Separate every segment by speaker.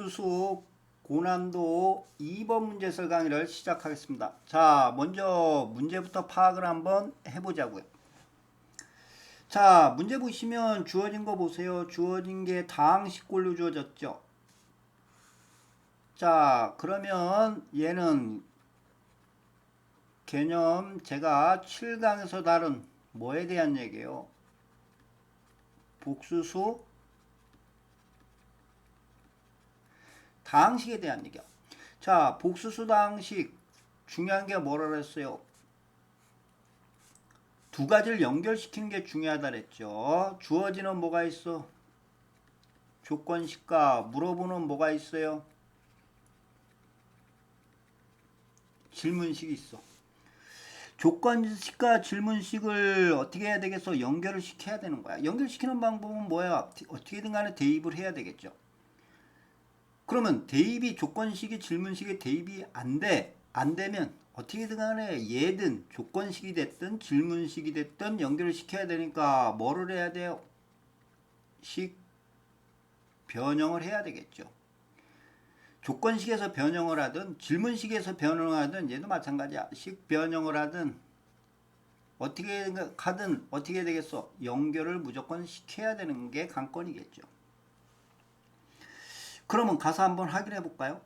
Speaker 1: 복수수 고난도 2번 문제설 강의를 시작하겠습니다. 자, 먼저 문제부터 파악을 한번 해보자고요. 자, 문제 보시면 주어진 거 보세요. 주어진 게 다항식꼴로 주어졌죠. 자, 그러면 얘는 개념 제가 7강에서 다룬 뭐에 대한 얘기예요? 복수수 다항식에 대한 얘기야. 자, 복수수 다항식 중요한 게 뭐라 그랬어요? 두 가지를 연결시키는 게 중요하다 그랬죠. 주어지는 뭐가 있어? 조건식과 물어보는 뭐가 있어요? 질문식이 있어. 조건식과 질문식을 어떻게 해야 되겠어? 연결을 시켜야 되는 거야. 연결시키는 방법은 뭐야? 어떻게든 간에 대입을 해야 되겠죠. 그러면 대입이 조건식이 질문식이 대입이 안 돼. 안 되면 어떻게든 간에 얘든 조건식이 됐든 질문식이 됐든 연결을 시켜야 되니까 뭐를 해야 돼요? 식 변형을 해야 되겠죠. 조건식에서 변형을 하든 질문식에서 변형을 하든 얘도 마찬가지야. 식 변형을 하든 어떻게 가든 어떻게 되겠어? 연결을 무조건 시켜야 되는 게 관건이겠죠. 그러면 가서 한번 확인해 볼까요?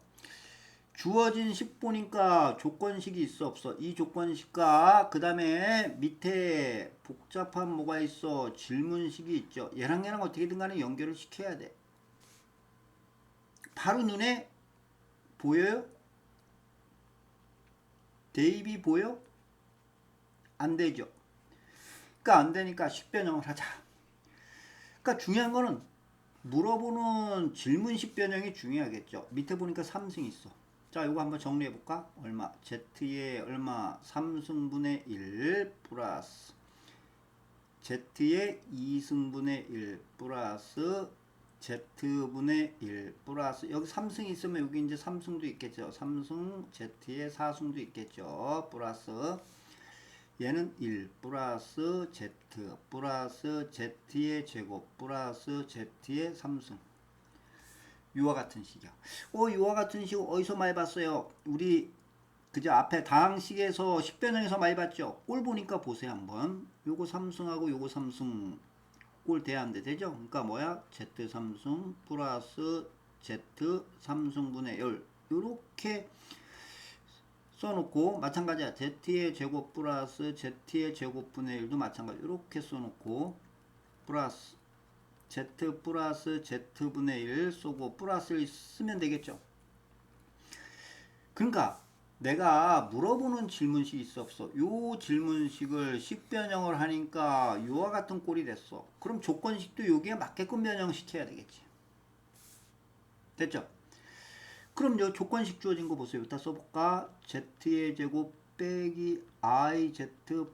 Speaker 1: 주어진 식 보니까 조건식이 있어 없어? 이 조건식과 그 다음에 밑에 복잡한 뭐가 있어? 질문식이 있죠. 얘랑 얘랑 어떻게든 간에 연결을 시켜야 돼. 바로 눈에 보여요? 대입이 보여? 안 되죠. 그러니까 안 되니까 식변형을 하자. 그러니까 중요한 거는 물어보는 질문식 변형이 중요하겠죠. 밑에 보니까 3승 있어. 자, 이거 한번 정리해 볼까? 얼마? z의 얼마? 3승분의 1 플러스 z의 2승분의 1 플러스 z분의 1 플러스 여기 3승 있으면 여기 이제 3승도 있겠죠. 3승 z의 4승도 있겠죠. 플러스 얘는 1 플러스 z 플러스 z의 제곱 플러스 z의 3승 이와 같은 식이야. 어, 이와 같은 식 어디서 많이 봤어요? 우리 그저 앞에 다항식에서 식변형에서 많이 봤죠? 꼴 보니까 보세요 한번. 요거 3승하고 요거 3승 꼴 대안돼 되죠? 그러니까 뭐야? z 3승 플러스 z 3승분의 10 요렇게 써놓고 마찬가지야. Z의 제곱 플러스 z의 제곱분의 1도 마찬가지. 이렇게 써놓고 플러스 z 플러스 z분의 1 쏘고 플러스를 쓰면 되겠죠. 그러니까 내가 물어보는 질문식이 있어 없어. 요 질문식을 식 변형을 하니까 요와 같은 꼴이 됐어. 그럼 조건식도 여기에 맞게끔 변형시켜야 되겠지. 됐죠 그럼 요 조건식 주어진 거 보세요. 여기다 써볼까? z의 제곱 빼기 iz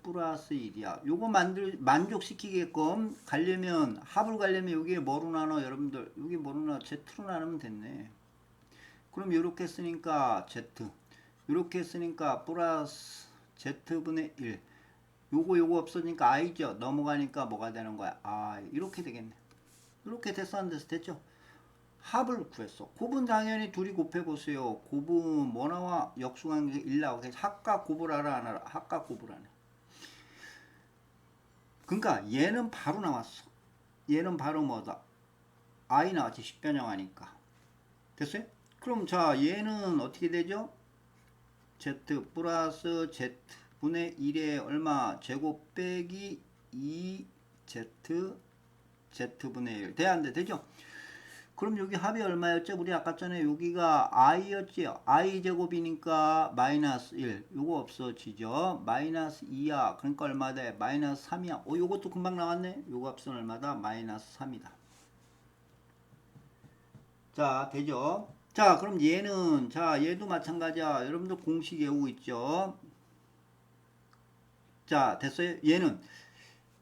Speaker 1: 플러스 1이야. 요거 만들 만족시키게끔 가려면 합을 가려면 여기에 뭐로 나눠 여러분들 여기 뭐로 나눠 z로 나누면 됐네. 그럼 이렇게 쓰니까 z 이렇게 쓰니까 플러스 z분의 1 요거 요거 없어지니까 i죠. 넘어가니까 뭐가 되는 거야? i 이렇게 되겠네. 이렇게 됐어? 됐죠? 합을 구했어. 곱은 당연히 둘이 곱해보세요. 곱은 뭐 나와? 역수관계 1 나오고 합과 곱을 알아 안 알아? 합과 곱을 하네. 그러니까 얘는 바로 나왔어. 얘는 바로 뭐다? i 나왔지. 식변형 하니까. 됐어요? 그럼 자 얘는 어떻게 되죠? z 플러스 z 분의 1에 얼마? 제곱 빼기 2z z분의 1. 돼? 안 돼? 되죠? 그럼 여기 합이 얼마였죠? 우리 아까 전에 여기가 i였지요. i 제곱이니까 마이너스 1. 요거 없어지죠. 마이너스 2야. 그러니까 얼마 돼? 마이너스 3이야. 어, 요것도 금방 나왔네. 요거 합은 얼마다? 마이너스 3이다. 자, 되죠? 자, 그럼 얘는 자, 얘도 마찬가지야. 여러분들 공식 외우고 있죠? 자, 됐어요? 얘는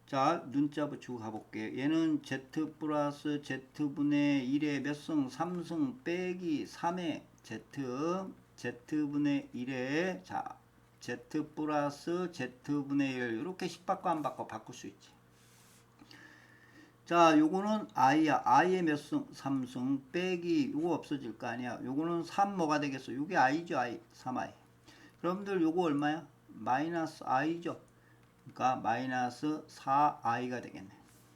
Speaker 1: 자 눈자 붙이고 가볼게요. 얘는 z 플러스 z분의 1의 몇 승? 3승 빼기 3의 z z분의 1의 자 z 플러스 z분의 1 이렇게 식 바꿔 안 바꿔 바꿀 수 있지. 자, 요거는 i야. i의 몇 승? 3승 빼기 요거 없어질 거 아니야. 요거는 3 뭐가 되겠어? 요게 i죠, i. 3i. 여러분들 요거 얼마야? 마이너스 i죠. 그러니까 마이너스 4i가 되겠네.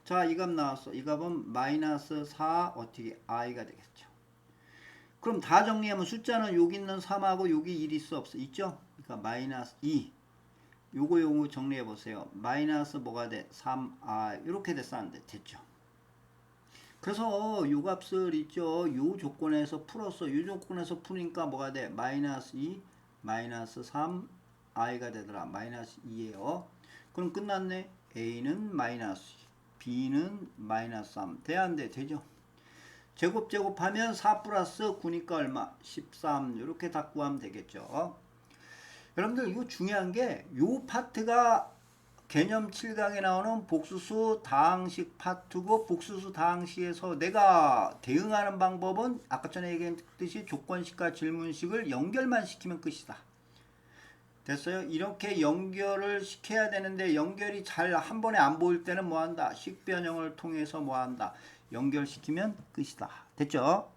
Speaker 1: 자, 이 값 나왔어. 이 값은 마이너스 4 어떻게 i가 되겠죠. 그럼 다 정리하면 숫자는 여기 있는 3하고 여기 1 있어 없어? 있죠? 그러니까 마이너스 2. 요거 요거 정리해 보세요. 마이너스 뭐가 돼? 3i 이렇게 됐었는데 됐죠. 그래서 요 값을 있죠. 요 조건에서 풀었어. 요 조건에서 푸니까 뭐가 돼? 마이너스 2, 마이너스 3, i가 되더라. 마이너스 2예요. 그럼 끝났네. a는 마이너스 2, b는 마이너스 3. 돼안 돼? 되죠. 제곱 제곱하면 4 플러스 9니까 얼마? 13 이렇게 다 구하면 되겠죠. 여러분들 이거 중요한 게 요 파트가 개념 7강에 나오는 복수수 다항식 파트고 복수수 다항식에서 내가 대응하는 방법은 아까 전에 얘기했듯이 조건식과 질문식을 연결만 시키면 끝이다. 됐어요? 이렇게 연결을 시켜야 되는데 연결이 잘 한 번에 안 보일 때는 뭐 한다? 식변형을 통해서 뭐 한다? 연결시키면 끝이다. 됐죠?